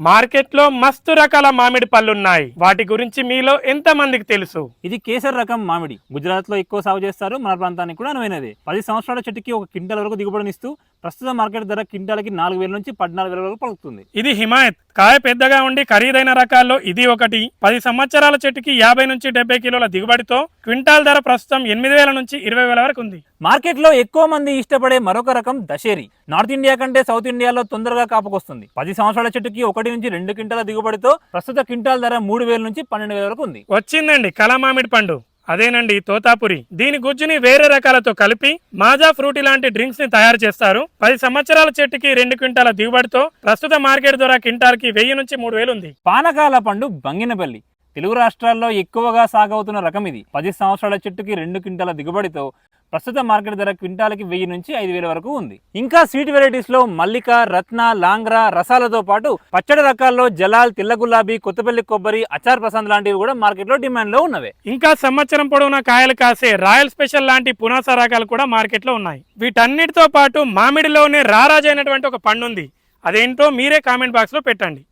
మార్కెట్లో మస్తు రకాల మామిడి పళ్ళున్నాయి. వాటి గురించి మీలో ఎంత మందికి తెలుసు? ఇది కేసర్ రకం మామిడి. గుజరాత్లో ఎక్కువ సాగు చేస్తారు మన ప్రాంతానికి కూడా అనువైనది. పది సంవత్సరాల చెట్టుకి ఒక క్వింటాల్ వరకు దిగుబడినిస్తూ ప్రస్తుత మార్కెట్ ధర క్వింటాల్కి నాలుగు వేల నుంచి పద్నాలుగు వేల వరకు పలుకుతుంది. ఇది హిమాయత్. కాయ పెద్దగా ఉండి ఖరీదైన రకాల్లో ఇది ఒకటి. పది సంవత్సరాల చెట్టుకి యాభై నుంచి డెబ్బై కిలోల దిగుబడితో క్వింటాల్ ధర ప్రస్తుతం ఎనిమిది వేల నుంచి ఇరవై వేల వరకు ఉంది. మార్కెట్లో ఎక్కువ మంది ఇష్టపడే మరొక రకం దశేరి. నార్త్ ఇండియా కంటే సౌత్ ఇండియాలో తొందరగా కాపుకొస్తుంది. పది సంవత్సరాల చెట్టుకి ఒకటి నుంచి రెండు క్వింటాల దిగుబడితో ప్రస్తుత క్వింటాల్ ధర మూడు వేల నుంచి పన్నెండు వేల వరకు ఉంది. వచ్చిందండి కళ మామిడి పండు. అదేనండి తోతాపురి. దీని గుజ్జుని వేరే రకాలతో కలిపి మాజా ఫ్రూటీ లాంటి డ్రింక్స్ని తయారు చేస్తారు. పది సంవత్సరాల చెట్టుకి రెండు క్వింటాల దిగుబడితో ప్రస్తుత మార్కెట్ ధర క్వింటాల్కి వెయ్యి నుంచి మూడు వేలు ఉంది పానకాల పండు బంగినపల్లి. తెలుగు రాష్ట్రాల్లో ఎక్కువగా సాగవుతున్న రకం ఇది. పది సంవత్సరాల చెట్టుకి రెండు క్వింటాల దిగుబడితో ప్రస్తుత మార్కెట్ ధర క్వింటాలకి వెయ్యి నుంచి ఐదు వేల వరకు ఉంది. ఇంకా స్వీట్ వెరైటీస్లో మల్లిక రత్న లాంగ్రా రసాలతో పాటు పచ్చడి రకాల్లో జలాల్ తెల్ల గులాబీ కొత్తపల్లి కొబ్బరి అచార్ ప్రసాద్ లాంటివి కూడా మార్కెట్లో డిమాండ్లో ఉన్నవే. ఇంకా సంవత్సరం పొడవునా కాయలు కాసే రాయల్ స్పెషల్ లాంటి పునాస రకాలు కూడా మార్కెట్లో ఉన్నాయి. వీటన్నిటితో పాటు మామిడిలోనే రారాజైనటువంటి ఒక పండు ఉంది అదేంటో మీరే కామెంట్ బాక్స్లో పెట్టండి.